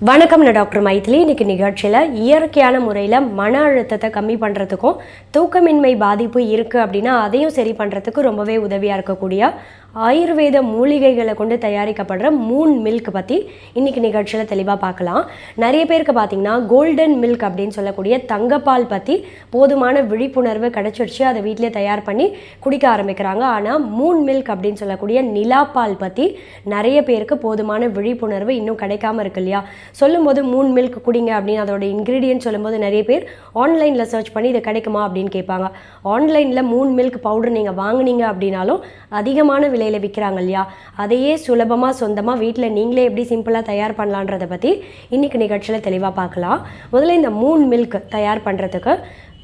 வணக்கம் நான் டாக்டர் மைத்திலி இன்னைக்கு நிகழ்ச்சியில் இயற்கையான முறையில் மன அழுத்தத்தை கம்மி பண்ணுறதுக்கும் தூக்கமின்மை பாதிப்பு இருக்குது அப்படின்னா அதையும் சரி பண்ணுறதுக்கு ரொம்பவே உதவியாக இருக்கக்கூடிய ஆயுர்வேத மூலிகைகளை கொண்டு தயாரிக்கப்படுற மூன் மில்க் பற்றி இன்னைக்கு நிகழ்ச்சியில் தெளிவாக பார்க்கலாம். நிறைய பேருக்கு பார்த்தீங்கன்னா கோல்டன் மில்க் அப்படின்னு சொல்லக்கூடிய தங்கப்பால் பற்றி போதுமான விழிப்புணர்வு கிடச்சிருச்சு. அதை வீட்டிலே தயார் பண்ணி குடிக்க ஆரம்பிக்கிறாங்க. ஆனால் மூன் மில்க் அப்படின்னு சொல்லக்கூடிய நிலாப்பால் பற்றி நிறைய பேருக்கு போதுமான விழிப்புணர்வு இன்னும் கிடைக்காம இருக்கு இல்லையா? சொல்லும்போது மூன் மில்க் குடிங்க அப்படின்னு அதோட இன்க்ரீடியன்ட் சொல்லும்போது நிறைய பேர் ஆன்லைனில் சர்ச் பண்ணி இது கிடைக்குமா அப்படின்னு கேட்பாங்க. ஆன்லைனில் மூன் மில்க் பவுடர் நீங்கள் வாங்கினீங்க அப்படின்னாலும் அதிகமான விலையில் விற்கிறாங்க இல்லையா? அதையே சுலபமாக சொந்தமாக வீட்டில் நீங்களே எப்படி சிம்பிளாக தயார் பண்ணலான்றதை பற்றி இன்றைக்கி நிகழ்ச்சியில் தெளிவாக பார்க்கலாம். முதல்ல இந்த மூன் மில்க் தயார் பண்ணுறதுக்கு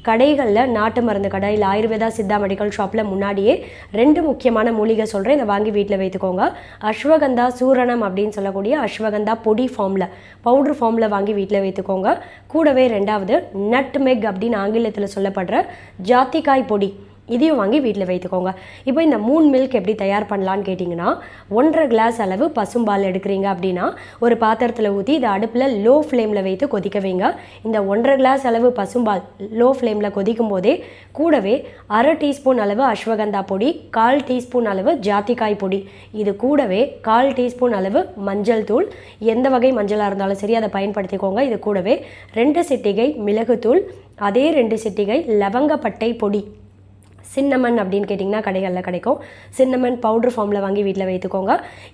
கடைகளில் நாட்டு மருந்து கடை இல்லை ஆயுர்வேதா சித்தா மெடிக்கல் ஷாப்பில் முன்னாடியே ரெண்டு முக்கியமான மூலிகை சொல்கிறேன் இதை வாங்கி வீட்டில் வைத்துக்கோங்க. அஸ்வகந்தா சூரணம் அப்படின்னு சொல்லக்கூடிய அஸ்வகந்தா பொடி ஃபார்மில் பவுடர் ஃபார்மில் வாங்கி வீட்டில் வைத்துக்கோங்க. கூடவே ரெண்டாவது நட்மெக் அப்படின்னு ஆங்கிலத்தில் சொல்லப்படுற ஜாத்திக்காய் பொடி. இதையும் வாங்கி வீட்டில் வைத்துக்கோங்க. இப்போ இந்த மூணு மில்க் எப்படி தயார் பண்ணலான்னு கேட்டிங்கன்னா ஒன்றரை கிளாஸ் அளவு பசும்பால் எடுக்கிறீங்க அப்படின்னா ஒரு பாத்திரத்தில் ஊற்றி இதை அடுப்பில் லோ ஃப்ளேமில் வைத்து கொதிக்க வைங்க. இந்த ஒன்றரை கிளாஸ் அளவு பசும்பால் லோ ஃப்ளேமில் கொதிக்கும் போதே கூடவே அரை டீஸ்பூன் அளவு அஸ்வகந்தா பொடி கால் டீஸ்பூன் அளவு ஜாத்திக்காய் பொடி. இது கூடவே கால் டீஸ்பூன் அளவு மஞ்சள் தூள். எந்த வகை மஞ்சளாக இருந்தாலும் சரி அதை பயன்படுத்திக்கோங்க. இது கூடவே ரெண்டு சிட்டிகை மிளகுத்தூள் அதே ரெண்டு சிட்டிகை லவங்கப்பட்டை பொடி. சின்னமன் அப்படின்னு கேட்டிங்கன்னா கடைகளில் கிடைக்கும். சின்னமன் பவுடர் ஃபார்மில் வாங்கி வீட்டில் வைத்துக்கோங்க.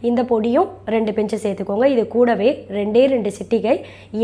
இந்த பொடியும் ரெண்டு பிஞ்சு சேர்த்துக்கோங்க. இது கூடவே ரெண்டே ரெண்டு சிட்டிகை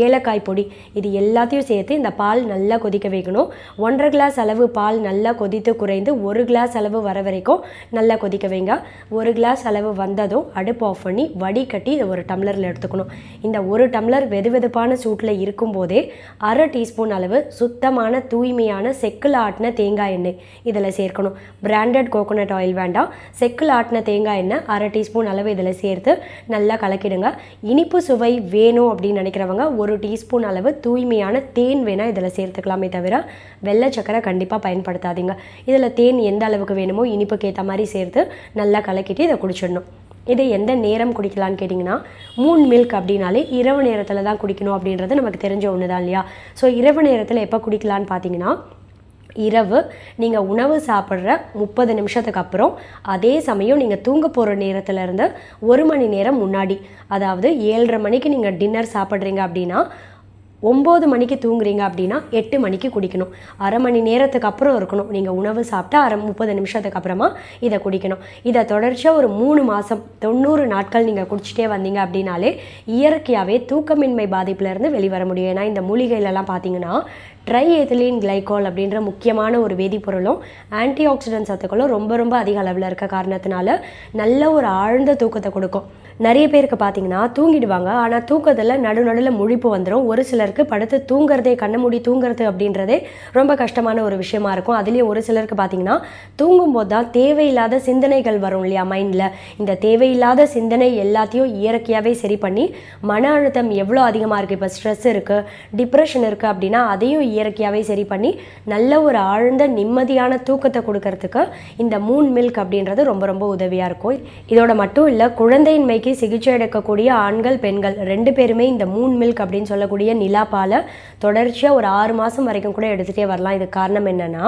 ஏலக்காய் பொடி. இது எல்லாத்தையும் சேர்த்து இந்த பால் நல்லா கொதிக்க வைக்கணும். ஒன்றரை கிளாஸ் அளவு பால் நல்லா கொதித்து குறைந்து ஒரு கிளாஸ் அளவு வர வரைக்கும் நல்லா கொதிக்க வைங்க. ஒரு கிளாஸ் அளவு வந்ததும் அடுப்பு ஆஃப் பண்ணி வடிகட்டி இதை ஒரு டம்ளரில் எடுத்துக்கணும். இந்த ஒரு டம்ளர் வெது வெதுப்பான சூட்டில் இருக்கும்போதே அரை டீஸ்பூன் அளவு சுத்தமான தூய்மையான செக்கில் ஆட்டின தேங்காய் எண்ணெய். இதில் சேர்க்கணும். பிராண்டட் கோகோனட் ஆயில் வேண்டாம். செக்கில் ஆட்டின தேங்காய் எண்ணெய் அரை டீஸ்பூன் அளவு இதில் சேர்த்து நல்லா கலக்கிடுங்க. இனிப்பு சுவை வேணும் அப்படின்னு நினைக்கிறவங்க ஒரு டீஸ்பூன் அளவு தூய்மையான தேன் வேணால் இதில் சேர்த்துக்கலாமே தவிர வெள்ளை சக்கரை கண்டிப்பாக பயன்படுத்தாதீங்க. இதில் தேன் எந்த அளவுக்கு வேணுமோ இனிப்புக்கு ஏற்ற மாதிரி சேர்த்து நல்லா கலக்கிட்டு இதை குடிச்சிடணும். இதை எந்த நேரம் குடிக்கலான்னு கேட்டிங்கன்னா மூன் மில்க் அப்படின்னாலே இரவு நேரத்தில் தான் குடிக்கணும் அப்படின்றது நமக்கு தெரிஞ்ச ஒன்று தான் இல்லையா? ஸோ இரவு நேரத்தில் எப்போ குடிக்கலான்னு பார்த்தீங்கன்னா இரவு நீங்கள் உணவு சாப்பிட்ற முப்பது நிமிஷத்துக்கு அப்புறம் அதே சமயம் நீங்கள் தூங்க போகிற நேரத்துலேருந்து ஒரு மணி நேரம் முன்னாடி அதாவது ஏழரை மணிக்கு நீங்கள் டின்னர் சாப்பிட்றீங்க அப்படின்னா ஒம்பது மணிக்கு தூங்குறீங்க அப்படின்னா எட்டு மணிக்கு குடிக்கணும். அரை மணி நேரத்துக்கு அப்புறம் இருக்கணும். நீங்கள் உணவு சாப்பிட்டா அரை முப்பது நிமிஷத்துக்கு அப்புறமா இதை குடிக்கணும். இதை தொடர்ச்சியாக ஒரு மூணு மாதம் தொண்ணூறு நாட்கள் நீங்கள் குடிச்சிட்டே வந்தீங்க அப்படின்னாலே இயற்கையாகவே தூக்கமின்மை பாதிப்புலேருந்து வெளிவர முடியும். ஏன்னா இந்த மூலிகையிலலாம் பார்த்தீங்கன்னா ட்ரை எத்திலீன் கிளைகால் அப்படின்ற முக்கியமான ஒரு வேதிப்பொருளும் ஆன்டி ஆக்சிடென்ட் சத்துக்களும் ரொம்ப ரொம்ப அதிக அளவில் இருக்க காரணத்தினால நல்ல ஒரு ஆழ்ந்த தூக்கத்தை கொடுக்கும். நிறைய பேருக்கு பார்த்தீங்கன்னா தூங்கிடுவாங்க. ஆனால் தூக்கத்தில் நடு நடுவில் முழிப்பு வந்துடும் ஒரு சிலருக்கு படுத்து தூங்குறதே கண்ணை மூடி தூங்குறது அப்படின்றதே ரொம்ப கஷ்டமான ஒரு விஷயமா இருக்கும். அதுலேயும் ஒரு சிலருக்கு பார்த்தீங்கன்னா தூங்கும்போது தான் தேவையில்லாத சிந்தனைகள் வரும் இல்லையா மைண்டில். இந்த தேவையில்லாத சிந்தனை எல்லாத்தையும் இயற்கையாகவே சரி பண்ணி மன அழுத்தம் எவ்வளோ அதிகமாக இருக்குது இப்போ ஸ்ட்ரெஸ் இருக்குது டிப்ரெஷன் இருக்குது அப்படின்னா அதையும் இயற்கையாகவே சரி பண்ணி நல்ல ஒரு ஆழ்ந்த நிம்மதியான தூக்கத்தை கொடுக்கறதுக்கு இந்த மூன் மில்க் அப்படின்றது ரொம்ப ரொம்ப உதவியாக இருக்கும். இதோட மட்டும் இல்லை குழந்தையின்மைக்கு சிகிச்சை எடுக்கக்கூடிய ஆண்கள் பெண்கள் ரெண்டு பேருமே இந்த மூன் மில்க் அப்படின்னு சொல்லக்கூடிய நிலா பாலை தொடர்ச்சியாக ஒரு ஆறு மாதம் வரைக்கும் கூட எடுத்துகிட்டே வரலாம். இதுக்கு காரணம் என்னென்னா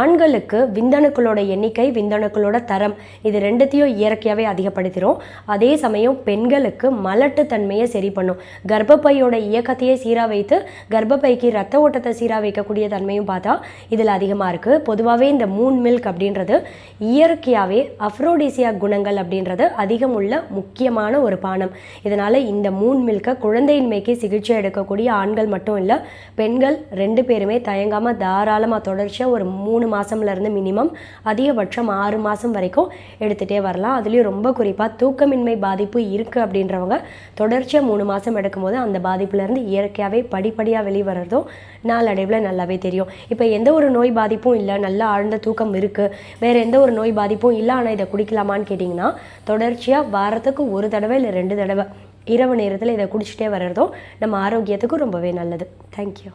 ஆண்களுக்கு விந்தணுக்களோட எண்ணிக்கை விந்தணுக்களோட தரம் இது ரெண்டுத்தையும் இயற்கையாகவே அதிகப்படுத்திடும் அதே சமயம் பெண்களுக்கு மலட்டுத்தன்மையை சரி பண்ணும். கர்ப்பப்பையோட இயக்கத்தையே சீராக வைத்து கர்ப்பப்பைக்கு ரத்த ஓட்டத்தை சீராக வைக்கக்கூடிய தன்மையும் பார்த்தா இதில் அதிகமாக இருக்குது பொதுவாகவே இந்த மூன் மில்க் அப்படின்றது இயற்கையாகவே அஃப்ரோடிசியா குணங்கள் அப்படின்றது அதிகம் உள்ள முக்கியமான ஒரு பானம். இதனால் இந்த மூன் மில்கை குழந்தையின்மைக்கு சிகிச்சை எடுக்கக்கூடிய ஆண்கள் மட்டும் இல்லை பெண்கள் ரெண்டு பேருமே தயங்காமல் தாராளமாக தொடர்ச்சியாக ஒரு மூணு மாதம்லேருந்து மினிமம் அதிகபட்சம் ஆறு மாதம் வரைக்கும் எடுத்துகிட்டே வரலாம். அதுலேயும் ரொம்ப குறிப்பாக தூக்கமின்மை பாதிப்பு இருக்குது அப்படின்றவங்க தொடர்ச்சியாக மூணு மாதம் எடுக்கும்போது அந்த பாதிப்புலேருந்து இயற்கையாகவே படிப்படியாக வெளிவரதும் நாளடைவில் நல்லாவே தெரியும். இப்போ எந்த ஒரு நோய் பாதிப்பும் இல்லை நல்லா ஆழ்ந்த தூக்கம் இருக்குது வேறு எந்த ஒரு நோய் பாதிப்பும் இல்லை ஆனால் இதை குடிக்கலாமான்னு கேட்டிங்கன்னா தொடர்ச்சியாக வாரத்துக்கு ஒரு ஒரு தடவை இல்லை ரெண்டு தடவை இரவு நேரத்தில் இதை குடிச்சிட்டே வர்றதும் நம்ம ஆரோக்கியத்துக்கும் ரொம்பவே நல்லது. தேங்க்யூ